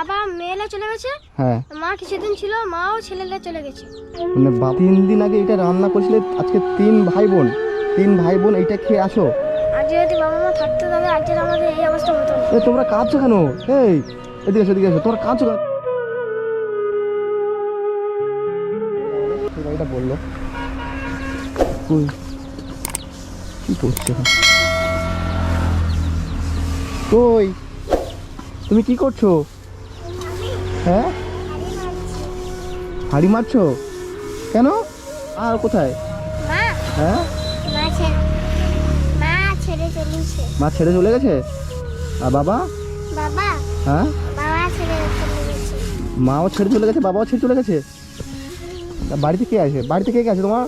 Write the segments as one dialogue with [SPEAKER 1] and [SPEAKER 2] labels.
[SPEAKER 1] বাবা মেয়েলে চলে গেছে।
[SPEAKER 2] হ্যাঁ।
[SPEAKER 1] মা কিছুদিন ছিল মাও ছেলেলে চলে গেছে।
[SPEAKER 2] মানে বা- তিন দিন আগে এটা রান্না করেছিলে আজকে তিন ভাই বোন তিন ভাই বোন এইটা খেয়ে আসো।
[SPEAKER 1] আর যদি বাবা মা থাকতো তবে আজকের আমাদের এই অবস্থা হতো। না
[SPEAKER 2] এ তোমরা কাঁদছো কেন? এই এদিকে এসো এদিকে এসো তোমরা কাঁদছো কেন? এটা বলল। কই? কি করছে এখন? কই? তুমি কি করছ? হ্যাঁ? হাড়ি মারছো? কেন? আর কোথায়?
[SPEAKER 1] মা।
[SPEAKER 2] হ্যাঁ?
[SPEAKER 1] মা ছেড়ে
[SPEAKER 2] চলে গেছে? আর বাবা? হ্যাঁ? মাও ছেড়ে চলে গেছে? বাবাও ছেড়ে চলে গেছে? বাড়িতে কে আছে? বাড়িতে কে কে আছে তোমার?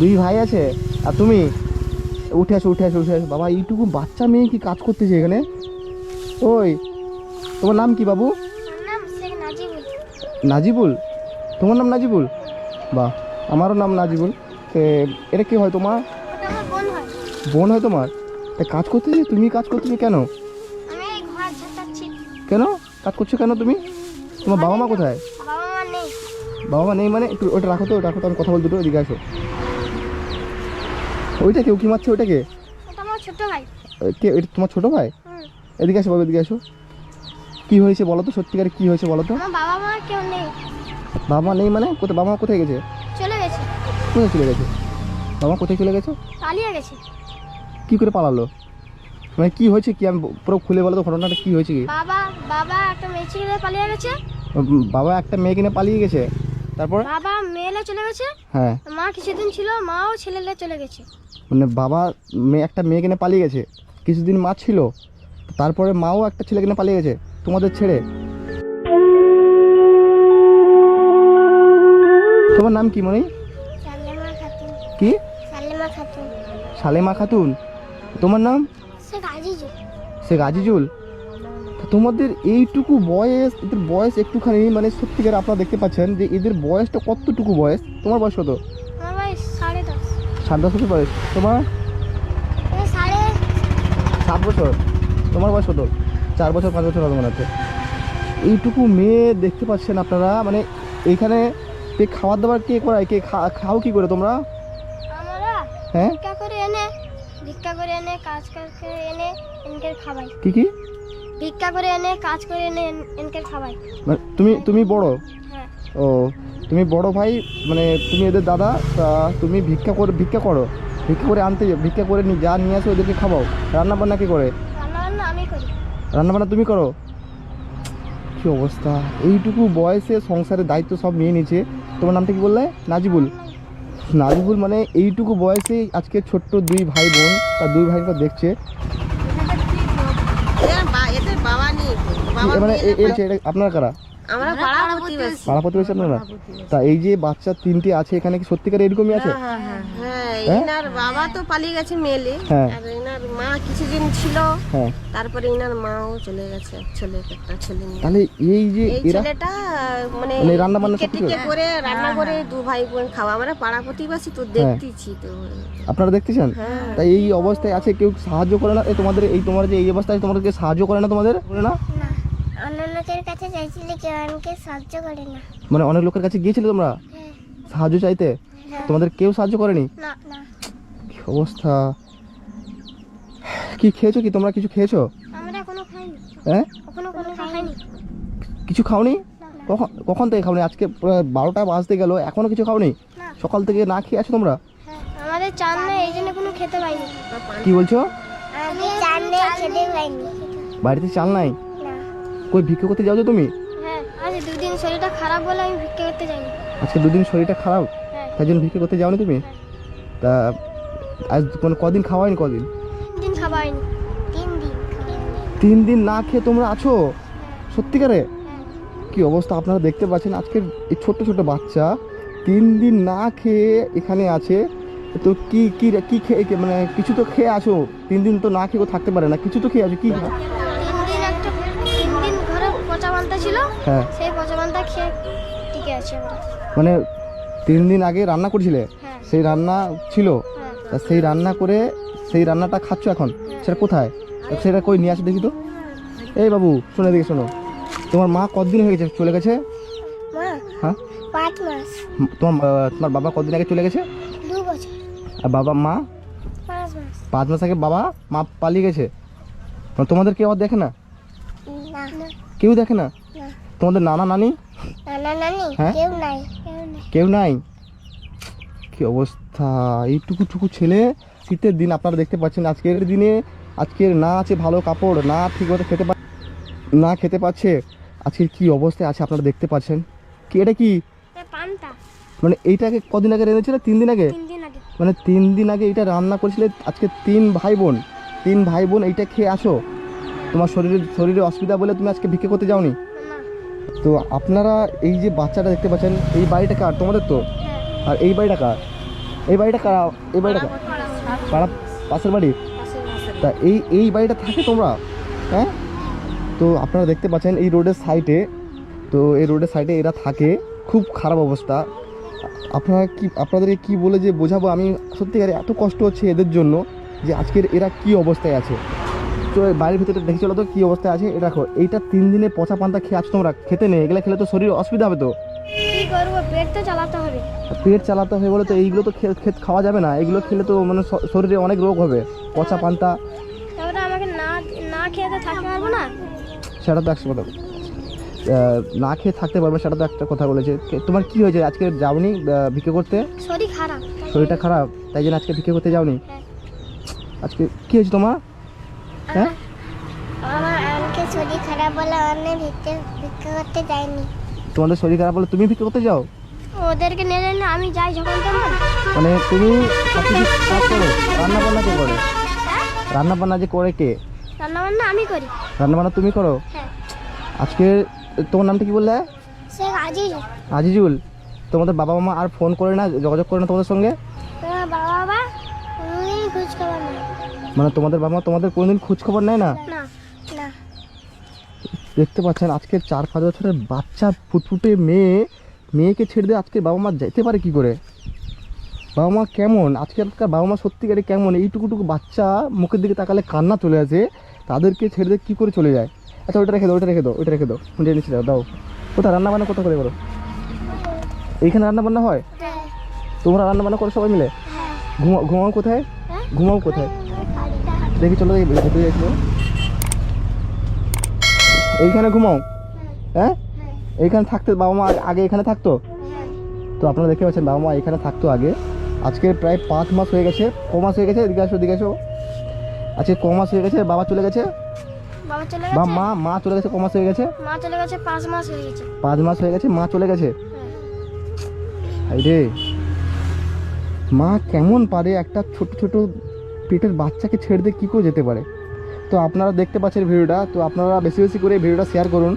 [SPEAKER 2] দুই ভাই আছে? আর তুমি? উঠে আসো উঠে আসো উঠে আসো। বাবা এইটুকু বাচ্চা মেয়ে কি কাজ করতেছে এখানে? ওই তোমার নাম কি বাবু?
[SPEAKER 1] নাজিবুল।
[SPEAKER 2] তোমার নাম নাজিবুল? বাহ আমারও নাম নাজিবুল। এ, এটা কি হয় তোমার?
[SPEAKER 1] বোন হয়।
[SPEAKER 2] তোমার? তা কাজ করতেছে? তুমি কাজ করতেছে কেন? কেন? কাজ করছ কেন তুমি? তোমার বাবা মা কোথায়?
[SPEAKER 1] বাবা মা নেই।
[SPEAKER 2] মানে? একটু ওটা রাখো তো ওটা রাখো তো আমি কথা বলতে দুটো এদিকে আসো। ওইটা কেউ কি? মারছে ওইটাকে কে? এটা তোমার ছোট ভাই? এদিকে আসো বাবা এদিকে আসো। কি হয়েছে বলো তো সত্যিকারে কি হয়েছে বলো তো?
[SPEAKER 1] আমার বাবা মা কেউ নেই।
[SPEAKER 2] বাবা মা নেই মানে? কোথায় বাবা মা কোথায় গেছে?
[SPEAKER 1] চলে গেছে।
[SPEAKER 2] কোথায় চলে গেছে? বাবা কোথায় চলে গেছে?
[SPEAKER 1] পালিয়ে গেছে।
[SPEAKER 2] কি করে পালালো? মানে কি হয়েছে কি? আমি পুরো খুলে বলো তো ঘটনাটা কি হয়েছে কি?
[SPEAKER 1] বাবা বাবা একটা মেয়ে ছেলে পালিয়ে গেছে।
[SPEAKER 2] বাবা একটা মেয়ে কিনে পালিয়ে গেছে। তারপর?
[SPEAKER 1] বাবা মেয়েলে চলে গেছে।
[SPEAKER 2] হ্যাঁ।
[SPEAKER 1] মা কিছুদিন ছিল মাও ছেলেলে চলে গেছে।
[SPEAKER 2] মানে বাবা মেয়ে একটা মেয়ে কিনে পালিয়ে গেছে। কিছুদিন মা ছিল। তারপরে মাও একটা ছেলে কিনে পালিয়ে গেছে তোমাদের ছেড়ে। তোমার নাম কি মনে? কি?
[SPEAKER 1] সালেমা খাতুন।
[SPEAKER 2] তোমার নাম? শেখ আজিজুল তোমাদের এইটুকু বয়স এদের বয়স একটুখানি মানে সত্যিকার আপনারা দেখতে পাচ্ছেন যে এদের বয়সটা কতটুকু বয়স? তোমার বয়স কত?
[SPEAKER 1] সাড়ে দশ।
[SPEAKER 2] বছর বয়স। তোমার? সাত বছর। তোমার বয়স কত? চার বছর পাঁচ বছর হবে মনে হচ্ছে। এইটুকু মেয়ে দেখতে পাচ্ছেন আপনারা মানে এইখানে কে খাবার দাবার কে করায়? কে খাও কি করে তোমরা? হ্যাঁ?
[SPEAKER 1] ভিক্ষা করে এনে ভিক্ষা করে এনে কাজ করে এনে এনকে
[SPEAKER 2] কি কি?
[SPEAKER 1] ভিক্ষা করে এনে কাজ করে এনে এনকে খাবাই
[SPEAKER 2] মানে তুমি তুমি বড়?
[SPEAKER 1] হ্যাঁ।
[SPEAKER 2] ও তুমি বড় ভাই মানে তুমি এদের দাদা তা তুমি ভিক্ষা করে ভিক্ষা করো। ভিক্ষা করে আনতে ভিক্ষা করে নি- যা নিয়ে আসো ওদেরকে খাওয়াও। রান্না বান্না কে করে?
[SPEAKER 1] করি
[SPEAKER 2] রান্না বান্না তুমি করো। কি অবস্থা? এইটুকু বয়সে সংসারের দায়িত্ব সব নিয়ে নিয়েছে। তোমার নামটা কি বললে? নাজিবুল। নাজিবুল মানে এইটুকু বয়সে আজকে ছোট্ট দুই ভাই বোন তার দুই ভাইটা দেখছে। মানে আপনার কারা?
[SPEAKER 3] আমরা পাড়া প্রতিবেশী।
[SPEAKER 2] পাড়া প্রতিবেশী আপনারা? তা এই যে বাচ্চা তিনটে আছে এখানে কি সত্যিকার এরকমই আছে?
[SPEAKER 3] হ্যাঁ
[SPEAKER 2] হ্যাঁ?
[SPEAKER 3] ইনার বাবা তো পালিয়ে গেছে মেলে।
[SPEAKER 2] হ্যাঁ।
[SPEAKER 3] আর ইনার মা কিছুদিন ছিল।
[SPEAKER 2] হ্যাঁ।
[SPEAKER 3] তারপরে ইনার মাও চলে গেছে ছেলে একটা ছেলে নিয়ে।
[SPEAKER 2] তাহলে এই যে
[SPEAKER 3] এই
[SPEAKER 2] এরা
[SPEAKER 3] ছেলেটা মানে
[SPEAKER 2] মানে রান্না বান্না কিছু?
[SPEAKER 3] করে? রান্না করে দু ভাই বোন খাওয়া। আমরা পাড়া প্রতিবেশী তো দেখতেছি তো।
[SPEAKER 2] আপনারা দেখতেছেন?
[SPEAKER 3] হ্যাঁ।
[SPEAKER 2] তাই এই অবস্থায় আছে কেউ সাহায্য করে না? এই তোমাদের এই তোমার যে এই অবস্থায় তোমাদেরকে সাহায্য করে না তোমাদের? করে না।
[SPEAKER 1] লোকের কাছে কেউ আমাকে সাহায্য করে না।
[SPEAKER 2] মানে অনেক লোকের কাছে গিয়েছিলে তোমরা?
[SPEAKER 1] হ্যাঁ।
[SPEAKER 2] সাহায্য চাইতে?
[SPEAKER 1] হ্যাঁ।
[SPEAKER 2] তোমাদের কেউ সাহায্য করেনি?
[SPEAKER 1] না না।
[SPEAKER 2] কি অবস্থা? কি খেয়েছো কি? তোমরা কিছু খেয়েছো?
[SPEAKER 1] আমরা এখনও খাইনি।
[SPEAKER 2] হ্যাঁ
[SPEAKER 1] এখনও কোনো খাইনি।
[SPEAKER 2] কিছু খাওনি? কখন কখন থেকে খাওনি? আজকে প্রায় বারোটা বাজতে গেল এখনও কিছু খাওনি? সকাল থেকে না খেয়ে আছো তোমরা?
[SPEAKER 1] হ্যাঁ আমাদের চান এই জন্য কোনো খেতে পাইনি।
[SPEAKER 2] কি বলছো?
[SPEAKER 1] আমি চান নেই খেতে পাইনি।
[SPEAKER 2] বাড়িতে চাল নাই?
[SPEAKER 1] না
[SPEAKER 2] কই ভিক্ষা করতে যাও তো তুমি?
[SPEAKER 1] হ্যাঁ আজ দুদিন শরীরটা খারাপ বলে আমি ভিক্ষা করতে যাইনি।
[SPEAKER 2] আজকে দুদিন শরীরটা খারাপ?
[SPEAKER 1] হ্যাঁ।
[SPEAKER 2] তাই জন্য ভিক্ষা করতে যাওনি তুমি? তা আজ কোনো কদিন খাওয়াইনি কদিন?
[SPEAKER 1] দিন খাবাইনি তিন দিন
[SPEAKER 2] তিন দিন না খেয়ে তোমরা আছো? সত্যিকারে?
[SPEAKER 1] হ্যাঁ।
[SPEAKER 2] কি অবস্থা আপনারা দেখতে পাচ্ছেন? আজকের এই ছোট্ট ছোট্ট বাচ্চা তিন দিন না খেয়ে এখানে আছে। তো কি কি কি খেয়ে মানে কিছু তো খেয়ে আছো? তিন দিন তো না খেয়ে থাকতে পারে না। কিছু তো খেয়ে আছো কি
[SPEAKER 1] তিন দিন একটা তিন দিন ঘরে পচা মান্তা ছিল
[SPEAKER 2] হ্যাঁ।
[SPEAKER 1] সেই পচা মান্তা খেয়ে টিকে আছে আমরা।
[SPEAKER 2] মানে তিন দিন আগে রান্না করেছিলে?
[SPEAKER 1] হ্যাঁ।
[SPEAKER 2] সেই রান্না ছিল?
[SPEAKER 1] হ্যাঁ।
[SPEAKER 2] তা সেই রান্না করে সেই রান্নাটা খাচ্ছ এখন? সেটা কোথায়? সেটা কই নিয়ে আসো দেখি তো। এই বাবু শোনো দেখি শোনো। তোমার মা কতদিন হয়ে গেছে? চলে গেছে? হ্যাঁ?
[SPEAKER 1] পাঁচ মাস।
[SPEAKER 2] তোমার তোমার বাবা কতদিন আগে চলে গেছে?
[SPEAKER 1] দু বছর।
[SPEAKER 2] আর বাবা মা?
[SPEAKER 1] পাঁচ মাস।
[SPEAKER 2] পাঁচ মাস আগে বাবা মা পালিয়ে গেছে? তোমাদের কেউ আর দেখে না। কেউ দেখে না? তোমাদের নানা নানি?
[SPEAKER 1] নানা নানি?
[SPEAKER 2] হ্যাঁ?
[SPEAKER 1] কেউ নাই কেউ নাই।
[SPEAKER 2] কি অবস্থা? এইটুকু টুকু ছেলে শীতের দিন আপনারা দেখতে পাচ্ছেন আজকের দিনে। আজকের না আছে ভালো কাপড় না ঠিকমতো খেতে পা না খেতে পাচ্ছে আজকের কি অবস্থায় আছে আপনারা দেখতে পাচ্ছেন? কি এটা কি? মানে এইটাকে কদিন আগে রেঁধেছিল তিন দিন আগে? মানে তিন দিন আগে এটা রান্না করেছিলে আজকে তিন ভাই বোন তিন ভাই বোন এইটা খেয়ে আসো। তোমার শরীরে শরীরে অসুবিধা বলে তুমি আজকে ভিক্ষে করতে যাওনি?
[SPEAKER 1] না
[SPEAKER 2] তো আপনারা এই যে বাচ্চাটা দেখতে পাচ্ছেন এই বাড়িটা কার? তোমাদের তো?
[SPEAKER 1] হ্যাঁ।
[SPEAKER 2] আর এই বাড়িটা কার? এই বাড়িটা কার? এই বাড়িটা কার? পাড়া পাশের বাড়ি? তা এই এই বাড়িটা থাকে তোমরা? হ্যাঁ? তো আপনারা দেখতে পাচ্ছেন এই রোডের সাইডে তো এই রোডের সাইডে এরা থাকে। খুব খারাপ অবস্থা। আপনারা কি আপনাদেরকে কি বলে যে বোঝাবো? আমি সত্যিকার এত কষ্ট হচ্ছে এদের জন্য যে আজকের এরা কি অবস্থায় আছে। তো বাড়ির ভিতরে দেখে চলো তো কী অবস্থায় আছে। এটা দেখো এইটা তিন দিনে পচা পান্তা খেয়ে আছো তোমরা। খেতে নেই এগুলো খেলে তো শরীর অসুবিধা হবে তো।
[SPEAKER 1] পেট তো চালাতে হবে।
[SPEAKER 2] পেট চালাতে হবে বলে তো এইগুলো তো খেত খাওয়া যাবে না। এগুলো খেলে তো মানে শরীরে অনেক রোগ হবে। পচা পান্তা।
[SPEAKER 1] আমাকে না না খেয়ে থাকতে পারব না?
[SPEAKER 2] সেটা তো একশো কথা। না খেয়ে থাকতে পারবে সেটা তো একটা কথা বলেছে। তোমার কি হয়েছে? আজকে যাওনি ভিক্ষে করতে?
[SPEAKER 1] শরীর খারাপ।
[SPEAKER 2] শরীরটা খারাপ তাই জন্য আজকে ভিক্ষে করতে যাওনি?
[SPEAKER 1] হ্যাঁ।
[SPEAKER 2] আজকে কি হয়েছে তোমার? হ্যাঁ?
[SPEAKER 1] আমার আমাকে শরীর খারাপ বলে অনেক ভিক্ষে ভিক্ষা করতে যায়নি
[SPEAKER 2] তোমাদের শরীর খারাপ বলে তুমি ভিক্ষে করতে যাও?
[SPEAKER 1] ওদেরকে নিয়ে না আমি যাই যখন তেমন
[SPEAKER 2] মানে তুমি সব কিছু কাজ করো রান্না বান্না কে করে?
[SPEAKER 1] হ্যাঁ?
[SPEAKER 2] রান্না বান্না যে করে কে?
[SPEAKER 1] রান্না বান্না আমি করি।
[SPEAKER 2] রান্না বান্না তুমি করো?
[SPEAKER 1] হ্যাঁ।
[SPEAKER 2] আজকে তোমার নামটা কি বললে?
[SPEAKER 1] সে আজই
[SPEAKER 2] আজিজুল। তোমাদের বাবা মা আর ফোন করে না যোগাযোগ করে না তোমাদের সঙ্গে? মানে তোমাদের বাবা মা তোমাদের কোনোদিন খোঁজ খবর নেয় না? দেখতে পাচ্ছেন আজকে চার পাঁচ বছরের বাচ্চা ফুটফুটে মেয়ে মেয়েকে ছেড়ে দিয়ে আজকে বাবা মা যেতে পারে কি করে? বাবা মা কেমন? আজকালকার বাবা মা সত্যিকারে কেমন? এইটুকুটুকু বাচ্চা মুখের দিকে তাকালে কান্না চলে আসে তাদেরকে ছেড়ে দিয়ে কী করে চলে যায়? আচ্ছা ওইটা রেখে দাও ওইটা রেখে দাও ওইটা রেখে দাও। নিচে নিচে দাও দাও। কোথায়? রান্না বান্না কোথা করে করো এইখানে রান্না বান্না হয়?
[SPEAKER 1] হ্যাঁ।
[SPEAKER 2] তোমরা রান্না বান্না করো সবাই মিলে?
[SPEAKER 1] হ্যাঁ।
[SPEAKER 2] ঘুমাও ঘুমাও কোথায়?
[SPEAKER 1] হ্যাঁ।
[SPEAKER 2] ঘুমাও কোথায়? দেখি চলো এই ভেতরে যাইছিল এইখানে ঘুমাও। হ্যাঁ? এইখানে থাকতে বাবা মা আগে এখানে থাকতো? তো আপনারা দেখতে পাচ্ছেন বাবা মা এখানে থাকতো আগে। আজকে প্রায় পাঁচ মাস হয়ে গেছে ক মাস হয়ে গেছে? এদিকে আসো এদিকে আসো। আজকে ক মাস হয়ে গেছে? বাবা চলে গেছে?
[SPEAKER 1] বাবা চলে
[SPEAKER 2] বা
[SPEAKER 1] গেছে?
[SPEAKER 2] মা মা চলে গেছে? ক মাস হয়ে গেছে?
[SPEAKER 1] মা চলে গেছে পাঁচ মাস হয়ে গেছে।
[SPEAKER 2] পাঁচ মাস হয়ে গেছে মা চলে গেছে? হাই রে। মা কেমন পারে একটা ছোট ছোট পেটের বাচ্চাকে ছেড়ে দিয়ে কী করে যেতে পারে? তো আপনারা দেখতে পাচ্ছেন ভিডিওটা, তো আপনারা বেশি বেশি করে ভিডিওটা শেয়ার করুন,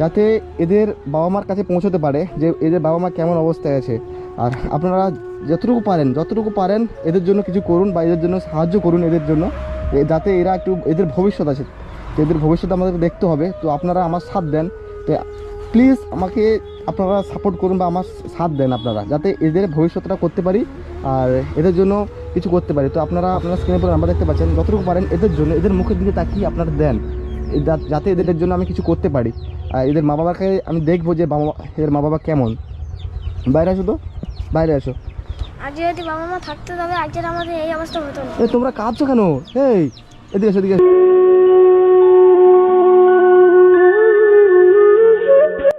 [SPEAKER 2] যাতে এদের বাবা মার কাছে পৌঁছতে পারে যে এদের বাবা মা কেমন অবস্থায় আছে। আর আপনারা যতটুকু পারেন যতটুকু পারেন, এদের জন্য কিছু করুন বা এদের জন্য সাহায্য করুন এদের জন্য যাতে এরা একটু, এদের ভবিষ্যৎ আছে। এদের ভবিষ্যৎ আমাদের দেখতে হবে, তো আপনারা আমার সাথ দেন। তো প্লিজ আমাকে আপনারা সাপোর্ট করুন বা আমার সাথ দেন আপনারা, যাতে এদের ভবিষ্যৎটা করতে পারি। আর এদের জন্য কিছু করতে পারি। তো আপনারা আপনারা স্ক্রিনের পর নাম্বার দেখতে পাচ্ছেন। যতটুকু পারেন এদের জন্য এদের মুখের দিকে তাকিয়ে আপনারা দেন। যাতে এদের জন্য আমি কিছু করতে পারি। আর এদের মা বাবাকে আমি দেখব যে বাবা এদের মা বাবা কেমন। বাইরে আসো তো। বাইরে আসো।
[SPEAKER 1] আজ যদি বাবা মা থাকতো তবে আজকের আমাদের এই অবস্থা হতো না।
[SPEAKER 2] তোমরা কাঁদছো কেন? এই এদিকে এদিকে এসো।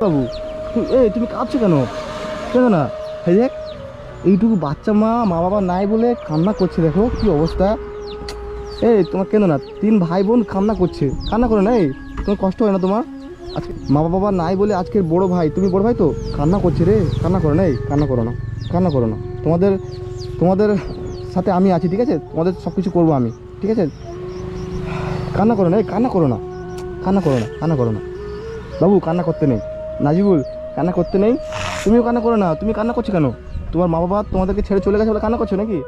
[SPEAKER 2] বাবু এই তুমি কাঁদছো কেন? কেন না? এই দেখ। এইটুকু বাচ্চা মা মা বাবা নাই বলে কান্না করছে, দেখো কি অবস্থা। এই, তোমার কেন না তিন ভাই বোন কান্না করছে। কান্না করে না, এই, তোমার কষ্ট হয় না তোমার? আজকে মা বাবা নাই বলে আজকের বড় ভাই, তুমি বড় ভাই তো? কান্না করছে রে, কান্না করো না, এই, কান্না করো না, কান্না করো না। তোমাদের তোমাদের সাথে আমি আছি, ঠিক আছে? তোমাদের সব কিছু করব আমি, ঠিক আছে? কান্না করো না, এই, কান্না করো না, কান্না করো না, কান্না করো না। বাবু, কান্না করতে নেই। নাজিবুল, কান্না করতে নেই। তুমিও কান্না করো না, তুমি কান্না করছ কেন? তোমার মা বাবা তোমাদেরকে ছেড়ে চলে গেছে বলে কান্না করছ নাকি?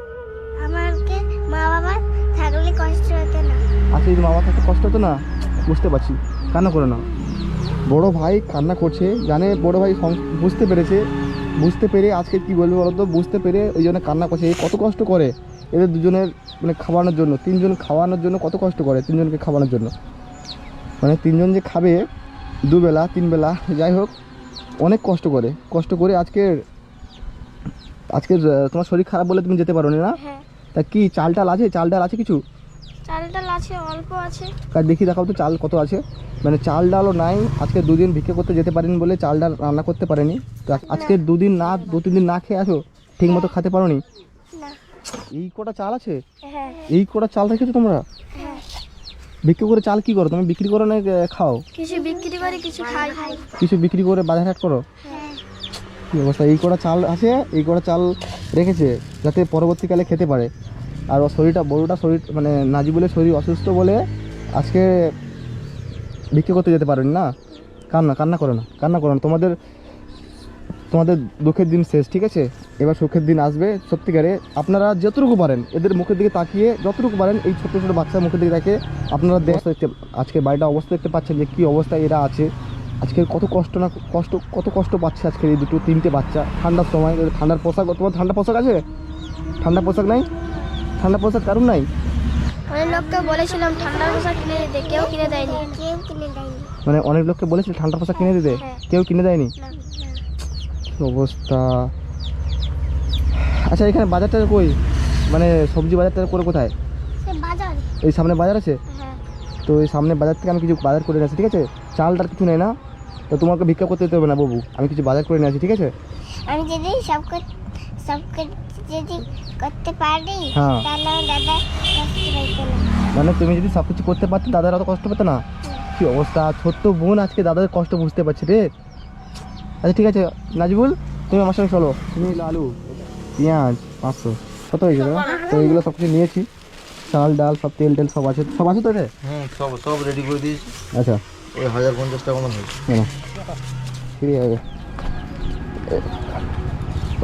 [SPEAKER 1] আমাকে মা বাবা থাকলে কষ্ট হতো না।
[SPEAKER 2] আচ্ছা যদি মা বাবা থাকতে কষ্ট হতো না বুঝতে পারছি। কান্না করো না। বড় ভাই কান্না করছে জানে বড় ভাই বুঝতে পেরেছে। বুঝতে পেরে আজকে কি বলব বলো তো? বুঝতে পেরে ওই জন্য কান্না করছে। কত কষ্ট করে এদের দুজনের মানে খাওয়ানোর জন্য তিনজন খাওয়ানোর জন্য কত কষ্ট করে তিনজনকে খাওয়ানোর জন্য। মানে তিনজন যে খাবে দুবেলা তিনবেলা যাই হোক অনেক কষ্ট করে। কষ্ট করে আজকের আজকের আহ, তোমার শরীর খারাপ বলে তুমি যেতে পারো না?
[SPEAKER 1] হ্যাঁ।
[SPEAKER 2] তা কি চাল টাল আছে? চাল ডাল আছে কিছু?
[SPEAKER 1] চাল ডাল আছে অল্প আছে।
[SPEAKER 2] তা দেখি দেখাও তো চাল কত আছে। মানে চাল ডালও নাই আজকে দুদিন ভিক্ষে করতে যেতে পারেনি বলে চাল ডাল রান্না করতে পারেনি। তো আজ- আজকে দুদিন না দু তিন দিন না খেয়ে আসো ঠিক মতো খেতে পারোনি?
[SPEAKER 1] না।
[SPEAKER 2] এই কটা চাল আছে?
[SPEAKER 1] হ্যাঁ।
[SPEAKER 2] এই কটা চাল রেখেছো তোমরা?
[SPEAKER 1] হ্যাঁ।
[SPEAKER 2] বিক্রি করে চাল কি করো? তুমি বিক্রি করো না খাও?
[SPEAKER 1] কিছু বিক্রি করে কিছু খাই।
[SPEAKER 2] কিছু বিক্রি করে বাজার হাট করো?
[SPEAKER 1] হ্যাঁ।
[SPEAKER 2] কি অবস্থা? এই কটা চাল আছে, এই কটা চাল রেখেছে যাতে পরবর্তীকালে খেতে পারে। আর ওর শরীরটা, বড়োটা শরীর মানে নাজিবুলের শরীর অসুস্থ বলে আজকে বিক্রি করতে যেতে পারেন না? কান্না কান্না করো না, কান্না করো না। তোমাদের তোমাদের দুঃখের দিন শেষ, ঠিক আছে? এবার সুখের দিন আসবে, সত্যিকারে। আপনারা যতটুকু পারেন, এদের মুখের দিকে তাকিয়ে যতটুকু পারেন, এই ছোটো ছোটো বাচ্চার মুখের দিকে তাকিয়ে আপনারা দেখতে আজকে বাড়িটা অবস্থা দেখতে পাচ্ছেন যে কী অবস্থায় এরা আছে। আজকে কত কষ্ট না কষ্ট কত কষ্ট পাচ্ছে আজকের এই দুটো তিনটে বাচ্চা। ঠান্ডার সময় ঠান্ডার পোশাক তোমার ঠান্ডা পোশাক আছে? ঠান্ডা পোশাক নাই? ঠান্ডা পোশাক কারণ নাই?
[SPEAKER 1] অনেক লোককে বলেছিলাম ঠান্ডা পোশাক কিনে দিতে কেউ কিনে দেয়নি। কেউ কিনে দেয়নি।
[SPEAKER 2] মানে অনেক লোককে বলেছিল ঠান্ডা পোশাক কিনে দিতে
[SPEAKER 1] হ্যাঁ।
[SPEAKER 2] কেউ কিনে দেয়নি? অবস্থা? আচ্ছা এখানে বাজারটা কই? মানে সবজি বাজারটা করে কোথায়? এই সামনে বাজার আছে?
[SPEAKER 1] হ্যাঁ।
[SPEAKER 2] তো এই সামনে বাজার থেকে আমি কিছু বাজার করে নিয়েছি ঠিক আছে? চাল টাল কিছু নেই না তো তোমাকে ভিক্ষা করতে হবে না বাবু। আমি কিছু বাজার করে নিয়ে নিয়েছি ঠিক আছে?
[SPEAKER 1] আমি যদি সব সব যদি করতে পারি
[SPEAKER 2] হ্যাঁ।
[SPEAKER 1] তাহলে দাদা কষ্ট পাইতো না।
[SPEAKER 2] মানে তুমি যদি সব কিছু করতে পারতে দাদার অত কষ্ট পেতো না। কি অবস্থা? ছোট্ট বোন আজকে দাদার কষ্ট বুঝতে পারছে রে। আচ্ছা ঠিক আছে। নাজিবুল তুমি আমার সঙ্গে চলো। তুমি আলু পেঁয়াজ পাঁচশো। কত হয়ে দাদা তো এইগুলো সব কিছু নিয়েছি। চাল ডাল সব তেল টেল সব আছে। সব আছে তো রে
[SPEAKER 4] হ্যাঁ সব সব রেডি করে দিয়েছি।
[SPEAKER 2] আচ্ছা।
[SPEAKER 4] ওই হাজার পঞ্চাশ টাকা
[SPEAKER 2] কেন? ঠিক আছে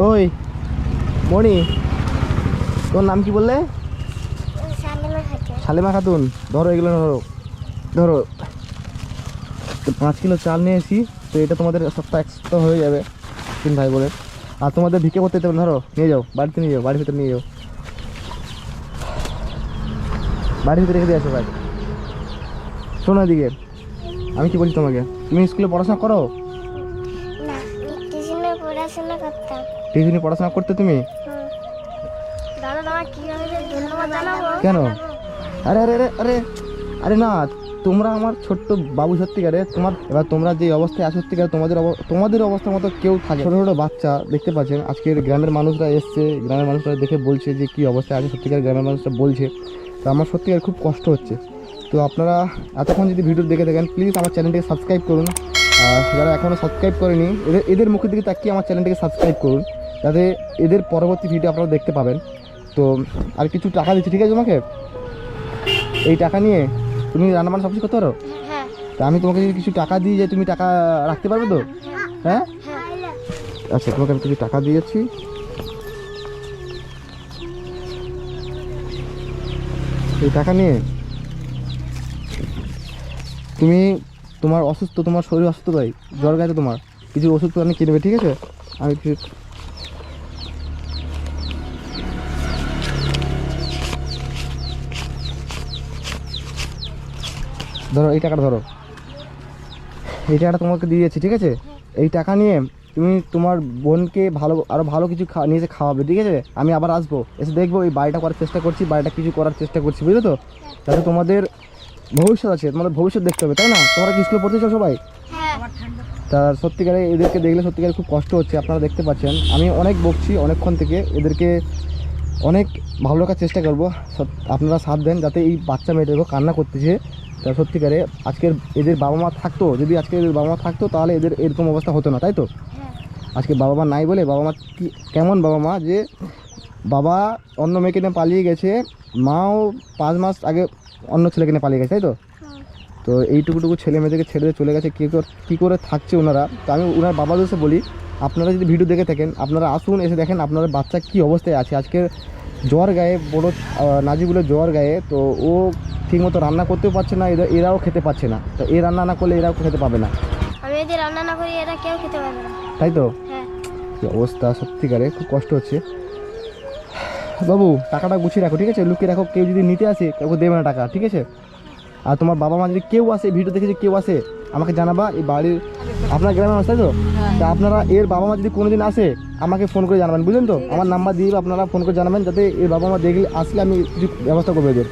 [SPEAKER 2] ওই মণি তোর নাম কি বললে? শালেমা খাতুন। ধরো এগুলো ধরো। ধরো। পাঁচ কিলো চাল নিয়ে নিয়েছি তো এটা তোমাদের সপ্তাহ এক সপ্তাহ হয়ে যাবে তিন ভাই বলে। আর তোমাদের ভিক্ষে করতে দেবেন ধরো নিয়ে যাও বাড়িতে নিয়ে যাও বাড়ির ভিতরে নিয়ে যাও। বাড়ির ভিতরে রেখে দিয়ে আসো ভাই। শোনো এদিকে। আমি কি বলছি তোমাকে? তুমি স্কুলে পড়াশোনা করো?
[SPEAKER 1] না টিউশনে পড়াশোনা করতাম।
[SPEAKER 2] টিউশনি পড়াশোনা করতে তুমি?
[SPEAKER 1] দাদা তোমার কীভাবে ধন্যবাদ জানাব?
[SPEAKER 2] কেন? আরে আরে আরে আরে আরে না তোমরা আমার ছোট্ট বাবু সত্যিকারে তোমার এবার তোমরা যে অবস্থায় আছো সত্যিকারে তোমাদের তোমাদের অবস্থার মতো কেউ থাকে ছোটো ছোটো বাচ্চা দেখতে পাচ্ছেন আজকের গ্রামের মানুষরা এসছে গ্রামের মানুষরা দেখে বলছে যে কী অবস্থায় আছে সত্যিকার গ্রামের মানুষরা বলছে। তো আমার সত্যিকার খুব কষ্ট হচ্ছে। তো আপনারা এতক্ষণ যদি ভিডিও দেখে থাকেন প্লিজ আমার চ্যানেলটিকে সাবস্ক্রাইব করুন। আর যারা এখনও সাবস্ক্রাইব করেনি এদের এদের মুখের দিকে তাকিয়ে আমার চ্যানেলটিকে সাবস্ক্রাইব করুন যাতে এদের পরবর্তী ভিডিও আপনারা দেখতে পাবেন। তো আর কিছু টাকা দিচ্ছি ঠিক আছে তোমাকে? এই টাকা নিয়ে তুমি রান্না বান্না সব কিছু করতে পারো?
[SPEAKER 1] হ্যাঁ।
[SPEAKER 2] তা আমি তোমাকে যদি কিছু টাকা দিই যে তুমি টাকা রাখতে পারবে তো? হ্যাঁ
[SPEAKER 1] হ্যাঁ?
[SPEAKER 2] আচ্ছা তোমাকে আমি কিছু টাকা দিয়েছি। এই টাকা নিয়ে তুমি তোমার অসুস্থ, তোমার শরীর অসুস্থ তাই? জ্বর গেছে তোমার। কিছু ওষুধ পানি কিনবে, ঠিক আছে? আমি কিছু ধরো, এই টাকাটা ধরো। এই টাকাটা তোমাকে দিয়ে দিয়েছি, ঠিক আছে? এই টাকা নিয়ে তুমি তোমার বোনকে ভালো আরও ভালো কিছু খা নিয়ে এসে খাওয়াবে, ঠিক আছে? আমি আবার আসব। এসে দেখব, এই বাড়িটা করার চেষ্টা করছি, বাড়িটা কিছু করার চেষ্টা করছি, বুঝলে তো? তাহলে তোমাদের ভবিষ্যৎ আছে তোমাদের ভবিষ্যৎ দেখতে হবে তাই না? তোমরা কি স্কুলে পড়তে চাও সবাই?
[SPEAKER 1] হ্যাঁ।
[SPEAKER 2] তা সত্যিকারে এদেরকে দেখলে সত্যিকারে খুব কষ্ট হচ্ছে আপনারা দেখতে পাচ্ছেন। আমি অনেক বকছি অনেকক্ষণ থেকে এদেরকে অনেক ভালো রাখার চেষ্টা করব। আপনারা সাথ দেন যাতে এই বাচ্চা মেয়েটাকে কান্না করতেছে। তা সত্যিকারে আজকের এদের বাবা মা থাকতো যদি আজকে এদের বাবা মা থাকতো তাহলে এদের এরকম অবস্থা হতো না তাই তো?
[SPEAKER 1] হ্যাঁ।
[SPEAKER 2] আজকে বাবা মা নাই বলে বাবা মা কি কেমন বাবা মা যে বাবা অন্য মেয়েকে নিয়ে পালিয়ে গেছে মাও পাঁচ মাস আগে অন্য ছেলেকে নিয়ে পালিয়ে গেছে তাই তো? তো এইটুকুটুকু ছেলে মেয়েদেরকে ছেড়ে দিয়ে চলে গেছে কী করে কী করে থাকছে ওনারা? তো আমি ওনার বাবা দোষে বলি আপনারা যদি ভিডিও দেখে থাকেন আপনারা আসুন এসে দেখেন আপনার বাচ্চা কী অবস্থায় আছে। আজকে জ্বর গায়ে বড় নাজিগুলো জ্বর গায়ে তো ও ঠিকমতো রান্না করতেও পারছে না এরা এরাও খেতে পারছে না। তো এ রান্না না করলে এরাও খেতে পাবে না।
[SPEAKER 1] আমি যদি রান্না না করি এরা কেউ খেতে পারবে না।
[SPEAKER 2] তাই তো?
[SPEAKER 1] হ্যাঁ।
[SPEAKER 2] অবস্থা সত্যিকারে খুব কষ্ট হচ্ছে। বাবু টাকাটা গুছিয়ে রাখো ঠিক আছে? লুকিয়ে রাখো কেউ যদি নিতে আসে কাউকে দেবে না টাকা ঠিক আছে? আর তোমার বাবা মা যদি কেউ আসে ভিডিও দেখে যদি কেউ আসে আমাকে জানাবা এই বাড়ির আপনার গ্রামের মানুষ তাই তো? তা আপনারা এর বাবা মা যদি কোনোদিন আসে আমাকে ফোন করে জানাবেন বুঝলেন তো? আমার নাম্বার দিয়ে আপনারা ফোন করে জানাবেন যাতে এর বাবা মা দেখলে আসলে আমি কিছু ব্যবস্থা করব এদের।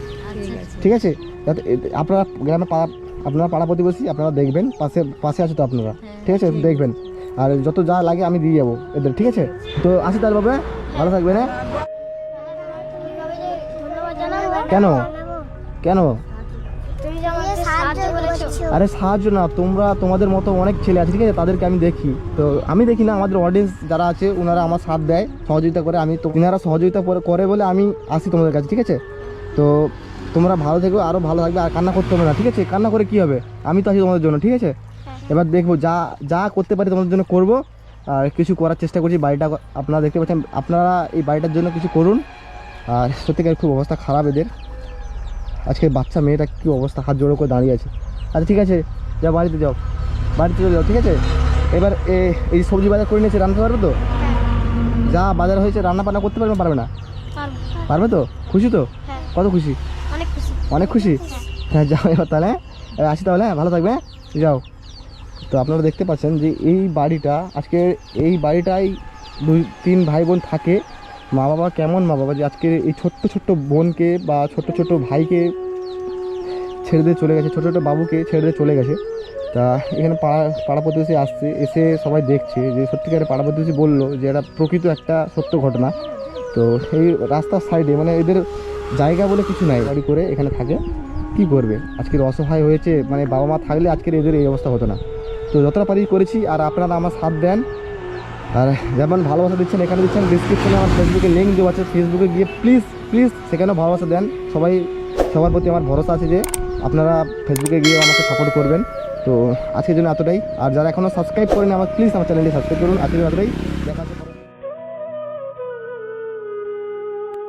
[SPEAKER 2] ঠিক আছে? যাতে আপনারা গ্রামে পাড়া আপনারা পাড়া প্রতিবেশী আপনারা দেখবেন পাশে পাশে আছে তো আপনারা। ঠিক আছে? দেখবেন। আর যত যা লাগে আমি দিয়ে যাব এদের ঠিক আছে? তো আসি তার বাবা ভালো থাকবেন হ্যাঁ? কেন? কেন? আরে সাহায্য না তোমরা তোমাদের মতো অনেক ছেলে আছে ঠিক আছে? তাদেরকে আমি দেখি। তো আমি দেখি না আমাদের অডিয়েন্স যারা আছে ওনারা আমার সাথ দেয় সহযোগিতা করে। আমি তো ওনারা সহযোগিতা করে- করে বলে আমি আসি তোমাদের কাছে ঠিক আছে? তো তোমরা ভালো থেকো আরও ভালো থাকবে আর কান্না করতে হবে না ঠিক আছে? কান্না করে কি হবে? আমি তো আছি তোমাদের জন্য ঠিক আছে? এবার দেখব যা যা করতে পারি তোমাদের জন্য করব আর কিছু করার চেষ্টা করছি বাড়িটা আপনারা দেখতে পাচ্ছেন। আপনারা এই বাড়িটার জন্য কিছু করুন। আর সত্যিকার খুব অবস্থা খারাপ এদের। আজকে বাচ্চা মেয়েটা কী অবস্থা হাত জোড়ো করে দাঁড়িয়ে আছে। আচ্ছা ঠিক আছে যাও বাড়িতে যাও বাড়িতে চলে যাও ঠিক আছে? এবার এ- এই সবজি বাজার করে নিয়েছে রান্না পারবে তো? যা বাজার হয়েছে রান্না বান্না করতে পারবে পারবে না?
[SPEAKER 1] পারবে।
[SPEAKER 2] তো? খুশি তো?
[SPEAKER 1] হ্যাঁ।
[SPEAKER 2] কত খুশি?
[SPEAKER 1] অনেক খুশি।
[SPEAKER 2] হ্যাঁ। যাও এবার তাহলে হ্যাঁ? আসি তাহলে হ্যাঁ? ভালো থাকবে হ্যাঁ? যাও। তো আপনারা দেখতে পাচ্ছেন যে এই বাড়িটা আজকে এই বাড়িটাই দুই তিন ভাই বোন থাকে। মা বাবা কেমন মা বাবা যে আজকে এই ছোট্ট ছোট্ট বোনকে বা ছোট্ট ছোট্ট ভাইকে ছেড়ে দিয়ে চলে গেছে ছোটো ছোটো বাবুকে ছেড়ে দিয়ে চলে গেছে। তা এখানে পাড়া পাড়া প্রতিবেশী আসছে, এসে সবাই দেখছে যে সত্যিকারে পাড়া প্রতিবেশী বলল যে এটা প্রকৃত একটা সত্য ঘটনা। তো এই রাস্তার সাইডে মানে এদের জায়গা বলে কিছু নাই গাড়ি করে এখানে থাকে। কি করবে? আজকের অসহায় হয়েছে মানে বাবা মা থাকলে আজকের এদের এই অবস্থা হতো না। তো যতটা পারি করেছি, আর আপনারা আমার সাথ দেন। আর যেমন ভালোবাসা দিচ্ছেন, এখানে দিচ্ছেন ডিসক্রিপশনে আমার ফেসবুকে লিঙ্ক দেওয়া আছে। ফেসবুকে গিয়ে প্লিজ প্লিজ সেখানেও ভালোবাসা দেন। সবাই, সবার প্রতি আমার ভরসা আছে যে আপনারা ফেসবুকে গিয়ে আমাকে সাপোর্ট করবেন। তো আজকের জন্য এতটাই। আর যারা এখনও সাবস্ক্রাইব করেন, আমার প্লিজ আমার চ্যানেলটি সাবস্ক্রাইব করুন। আজকের জন্য এতটাই। দেখা